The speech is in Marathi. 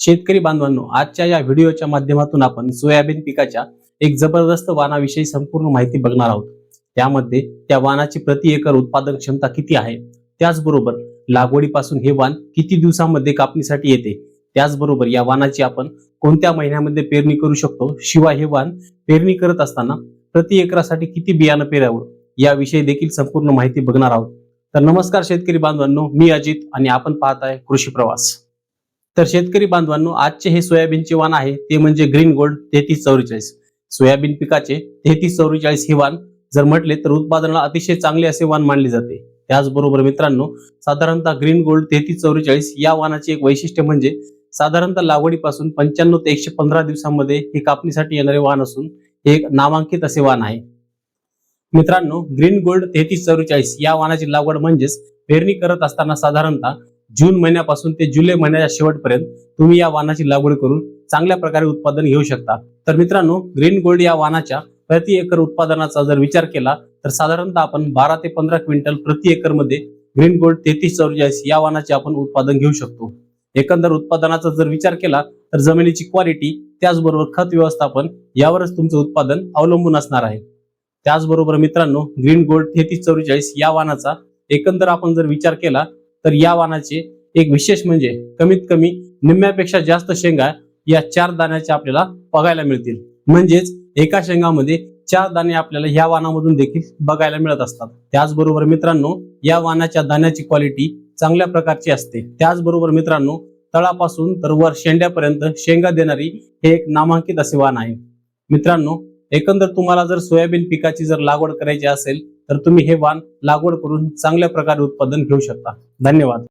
शेतकरी बांधवांनो आजच्या या व्हिडिओच्या माध्यमातून आपण सोयाबीन पिकाच्या एक जबरदस्त वाणाविषयी संपूर्ण माहिती बघणार आहोत. त्यामध्ये त्या वाणाची प्रति एकर उत्पादन क्षमता किती आहे? त्याचबरोबर लागवडीपासून हे वाण किती दिवसांमध्ये कापणीसाठी येते? त्याचबरोबर या वाणाची आपण कोणत्या महिन्यामध्ये पेरणी करू शकतो? शिवाय हे वाण पेरणी करत असताना प्रति एकरासाठी किती बियाणं पेरावं? याविषयी देखील संपूर्ण माहिती बघणार आहोत. तर नमस्कार शेतकरी बांधवांनो मी अजित आणि आपण पाहत आहे कृषी प्रवास. तर शेतकरी बांधवांनो आजचे हे सोयाबीनचे वाण आहे ते म्हणजे ग्रीन गोल्ड तेहतीस चौवेचाळीस. सोयाबीन पिकाचे तेहतीस चौवेचाळीस हे वाण जर म्हटले तर उत्पादनाला अतिशय चांगले असे वाण मानले जाते. त्याचबरोबर मित्रांनो साधारणतः ग्रीन गोल्ड तेहतीस चौवेचाळीस या वाणाचे एक वैशिष्ट्य म्हणजे साधारणतः लागवडीपासून पंच्याण्णव ते एकशे पंधरा दिवसांमध्ये हे कापणीसाठी येणारे वाण असून हे एक नामांकित असे वाण आहे. मित्रांनो ग्रीन गोल्ड तेहतीस चौवेचाळीस या वाणाची लागवड म्हणजेच पेरणी करत असताना साधारणतः जून महिन्यापासून ते जुलै महिन्याच्या शेवटपर्यंत तुम्ही या वाणाची लागवड करून चांगल्या प्रकारे उत्पादन घेऊ शकता. तर मित्रांनो ग्रीन गोल्ड या वाणाच्या प्रति एकर उत्पादनाचा जर विचार केला तर साधारणतः आपण बारा ते पंधरा क्विंटल प्रति एकरमध्ये ग्रीन गोल्ड तेहतीस चौवेचाळीस या वाणाचे आपण उत्पादन घेऊ शकतो. एकंदर उत्पादनाचा जर विचार केला तर जमिनीची क्वालिटी त्याचबरोबर खत व्यवस्थापन यावरच तुमचं उत्पादन अवलंबून असणार आहे. त्याचबरोबर मित्रांनो ग्रीन गोल्ड तेहतीस चौवेचाळीस या वाणाचा एकंदर आपण जर विचार केला तर या वाणाचे एक विशेष म्हणजे कमीत कमी निम्म्यापेक्षा जास्त शेंगा या चार दाण्याच्या आपल्याला बघायला मिळतील. म्हणजेच एका शेंगामध्ये चार दाणे आपल्याला या वाणामधून देखील बघायला मिळत असतात. त्याचबरोबर मित्रांनो या वाणाच्या दाण्याची क्वालिटी चांगल्या प्रकारची असते. त्याचबरोबर मित्रांनो तळापासून तर वर शेंड्यापर्यंत शेंगा देणारी हे एक नामांकित असे वाण आहे. मित्रांनो एकंदर तुम्हाला जर सोयाबीन पिकाची जर लागवड करायची असेल तर तुम्ही हे वाण लागवड करून चांगल्या प्रकारे उत्पादन घेऊ शकता. धन्यवाद.